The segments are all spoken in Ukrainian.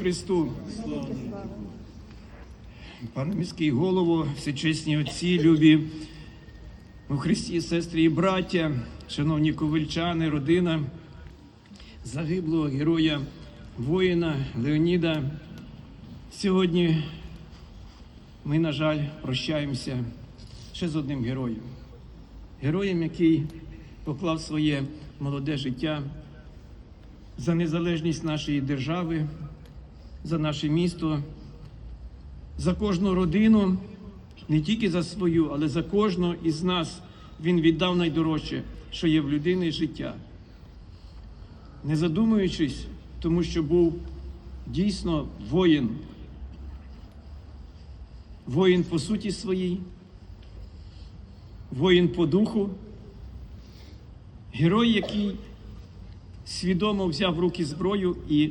Христу! Пане міський голово, всечесні отці, любі у Христі, сестри і браття, шановні ковальчани, родина загиблого героя воїна Леоніда. Сьогодні ми, на жаль, прощаємося ще з одним героєм. Героєм, який поклав своє молоде життя за незалежність нашої держави, за наше місто, за кожну родину, не тільки за свою, але за кожного із нас він віддав найдорожче, що є в людини життя. Не задумуючись, тому що був дійсно воїн, воїн по суті своїй, воїн по духу, герой, який свідомо взяв в руки зброю і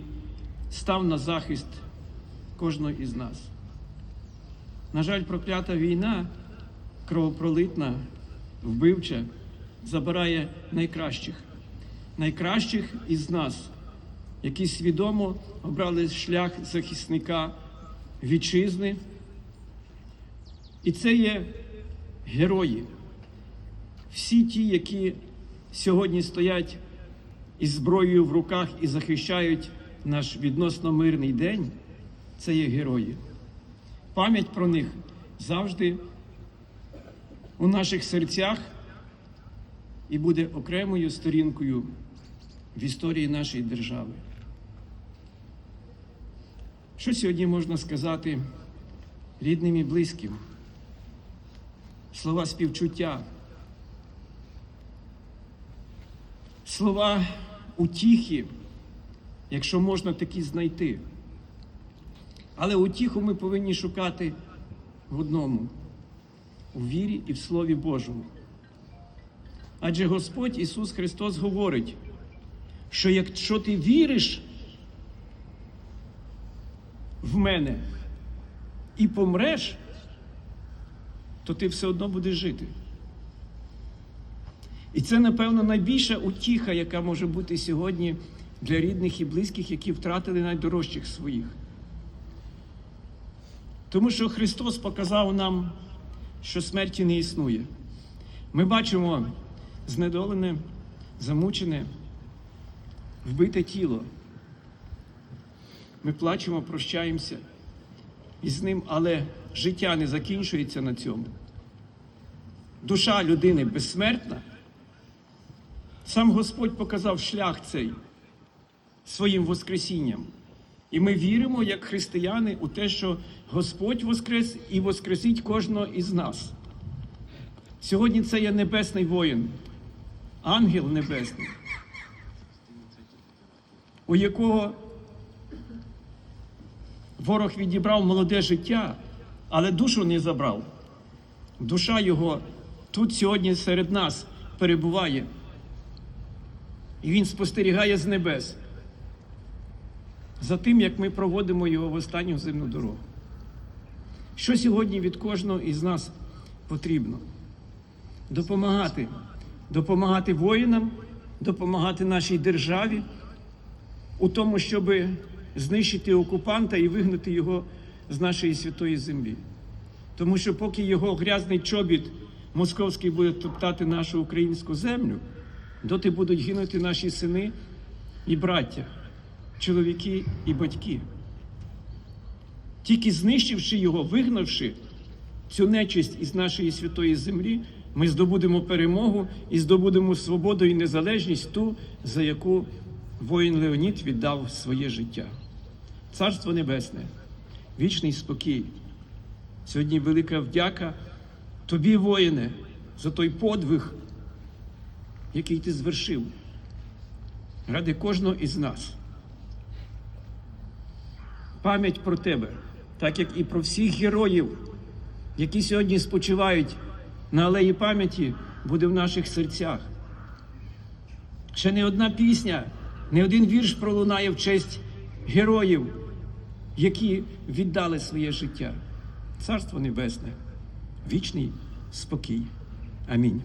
став на захист кожного із нас. На жаль, проклята війна, кровопролитна, вбивча, забирає найкращих, найкращих із нас, які свідомо обрали шлях захисника вітчизни. І це є герої. Всі ті, які сьогодні стоять із зброєю в руках і захищають наш відносно мирний день, це є герої. Пам'ять про них завжди у наших серцях і буде окремою сторінкою в історії нашої держави. Що сьогодні можна сказати рідним і близьким? Слова співчуття, слова утіхи, якщо можна такі знайти. Але утіху ми повинні шукати в одному у вірі і в Слові Божому. Адже Господь Ісус Христос говорить, що якщо ти віриш в мене і помреш, то ти все одно будеш жити. І це, напевно, найбільша утіха, яка може бути сьогодні для рідних і близьких, які втратили найдорожчих своїх. Тому що Христос показав нам, що смерті не існує. Ми бачимо знедолене, замучене, вбите тіло. Ми плачемо, прощаємося із ним, але життя не закінчується на цьому. Душа людини безсмертна. Сам Господь показав шлях цей своїм Воскресінням. І ми віримо, як християни, у те, що Господь воскрес і воскресить кожного із нас. Сьогодні це є небесний воїн, ангел небесний, у якого ворог відібрав молоде життя, але душу не забрав. Душа його тут сьогодні серед нас перебуває. І він спостерігає з небес за тим, як ми проводимо його в останню земну дорогу. Що сьогодні від кожного із нас потрібно? Допомагати, допомагати воїнам, допомагати нашій державі у тому, щоб знищити окупанта і вигнати його з нашої святої землі. Тому що поки його грязний чобіт московський буде топтати нашу українську землю, доти будуть гинути наші сини і браття, чоловіки і батьки. Тільки знищивши його, вигнавши цю нечисть із нашої святої землі, ми здобудемо перемогу і здобудемо свободу і незалежність ту, за яку воїн Леонід віддав своє життя. Царство Небесне, вічний спокій. Сьогодні велика вдяка тобі, воїне, за той подвиг, який ти звершив ради кожного із нас. Пам'ять про тебе, так як і про всіх героїв, які сьогодні спочивають на алеї пам'яті, буде в наших серцях. Ще не одна пісня, не один вірш пролунає в честь героїв, які віддали своє життя. Царство Небесне, вічний спокій. Амінь.